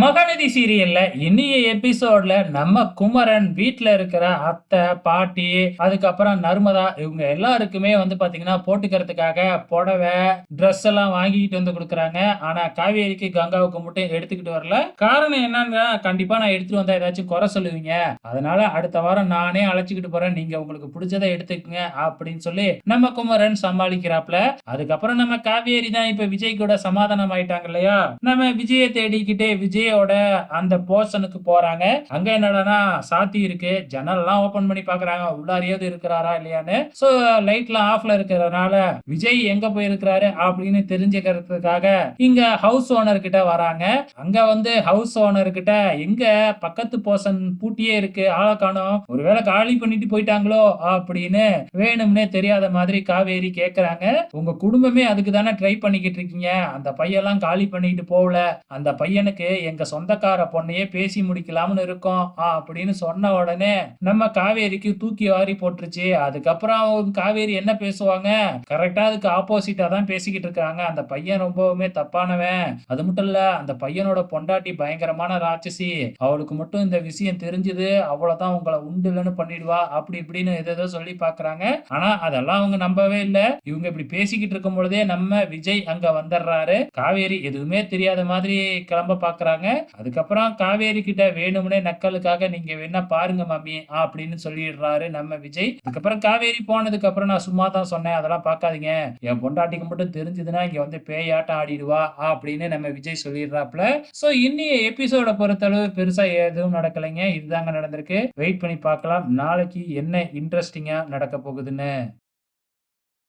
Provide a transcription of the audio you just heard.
மகநதி சீரியல்ல இன்னைய எபிசோட்ல நம்ம குமரன் வீட்ல இருக்கிற அத்தை பாட்டி அதுக்கப்புறம் நர்மதா இவங்க எல்லாருக்குமே வந்து பாத்தீங்கன்னா போட்டுக்கிறதுக்காக புடவை ட்ரெஸ் எல்லாம் வாங்கிட்டு வந்து கொடுக்குறாங்க. ஆனா காவேரிக்கு கங்காவுக்கு மட்டும் எடுத்துக்கிட்டு வரல. காரணம் என்னன்னா கண்டிப்பா நான் எடுத்துட்டு வந்தா ஏதாச்சும் குறை சொல்லுவீங்க. அதனால அடுத்த வாரம் நானே அழைச்சிக்கிட்டு போறேன். நீங்க உங்களுக்கு பிடிச்சதை எடுத்துக்கங்க அப்படின்னு சொல்லி நம்ம குமரன் சமாளிக்கிறாப்ல அதுக்கப்புறம் நம்ம காவேரி தான் இப்ப விஜய் கூட சமாதானம் ஆயிட்டாங்க இல்லையா? நம்ம விஜயை தேடிக்கிட்டே விஜய் விஜயோட அந்த போர்ஷனுக்கு போறாங்க. அங்க என்னடானா சாத்தி இருக்கு. ஜன்னல் எல்லாம் ஓபன் பண்ணி பாக்குறாங்க. உள்ளாரியாவது இருக்கிறாரா இல்லையான்னு. சோ லைட்லாம் ஆஃப்ல இருக்கிறதுனால விஜய் எங்க போயிருக்கிறாரு அப்படின்னு தெரிஞ்சுக்கிறதுக்காக இங்க ஹவுஸ் ஓனர் கிட்ட வராங்க. அங்க வந்து ஹவுஸ் ஓனர் கிட்ட எங்க பக்கத்து போர்ஷன் பூட்டியே இருக்கு. ஆளை காணும். ஒருவேளை காலி பண்ணிட்டு போயிட்டாங்களோ அப்படின்னு வேணும்னே தெரியாத மாதிரி காவேரி கேக்குறாங்க. உங்க குடும்பமே அதுக்கு தானே ட்ரை பண்ணிக்கிட்டு இருக்கீங்க. அந்த பையெல்லாம் காலி பண்ணிட்டு போகல. அந்த பையனுக்கு எங்க சொந்தக்கார பொண்ணையே பேசி முடிக்கலாம்னு இருக்கோம் ஆ, அப்படின்னு சொன்ன உடனே நம்ம காவேரிக்கு தூக்கி வாரி போட்டுருச்சு. அதுக்கப்புறம் காவேரி என்ன பேசுவாங்க? கரெக்டா அதுக்கு ஆப்போசிட்டா தான் பேசிக்கிட்டு இருக்காங்க. அந்த பையன் ரொம்பவுமே தப்பானவன். அது மட்டும் இல்ல அந்த பையனோட பொண்டாட்டி பயங்கரமான ராட்சசி. அவளுக்கு மட்டும் இந்த விஷயம் தெரிஞ்சது. அவ்வளவுதான் உங்களை உண்டு இல்லைன்னு பண்ணிடுவா அப்படி இப்படின்னு எதோ சொல்லி பாக்குறாங்க. ஆனா அதெல்லாம் அவங்க நம்பவே இல்லை. இவங்க இப்படி பேசிக்கிட்டு இருக்கும் பொழுதே நம்ம விஜய் அங்க வந்துடுறாரு. காவேரி எதுவுமே தெரியாத மாதிரி கிளம்ப அதுக்கப்புறம் காவேரி கிட்ட வேணும்னே நக்கலுக்காக நீங்க வேணா பாருங்க மாமி அப்படின்னு சொல்லிடுறாரு நம்ம விஜய். அதுக்கப்புறம் காவேரி போனதுக்கு அப்புறம் நான் சும்மா தான் சொன்னேன். அதெல்லாம் பார்க்காதீங்க. என் பொண்டாட்டிக்கு மட்டும் தெரிஞ்சதுன்னா இங்க வந்து பேயாட்டம் ஆடிடுவா அப்படின்னு நம்ம விஜய் சொல்லிடுறாப்ல சோ இன்னைய எபிசோட பொறுத்தளவு பெருசா எதுவும் நடக்கலைங்க. இதுதாங்க நடந்திருக்கு. வெயிட் பண்ணி பார்க்கலாம். நாளைக்கு என்ன இன்ட்ரெஸ்டிங்கா நடக்க போகுதுன்னு.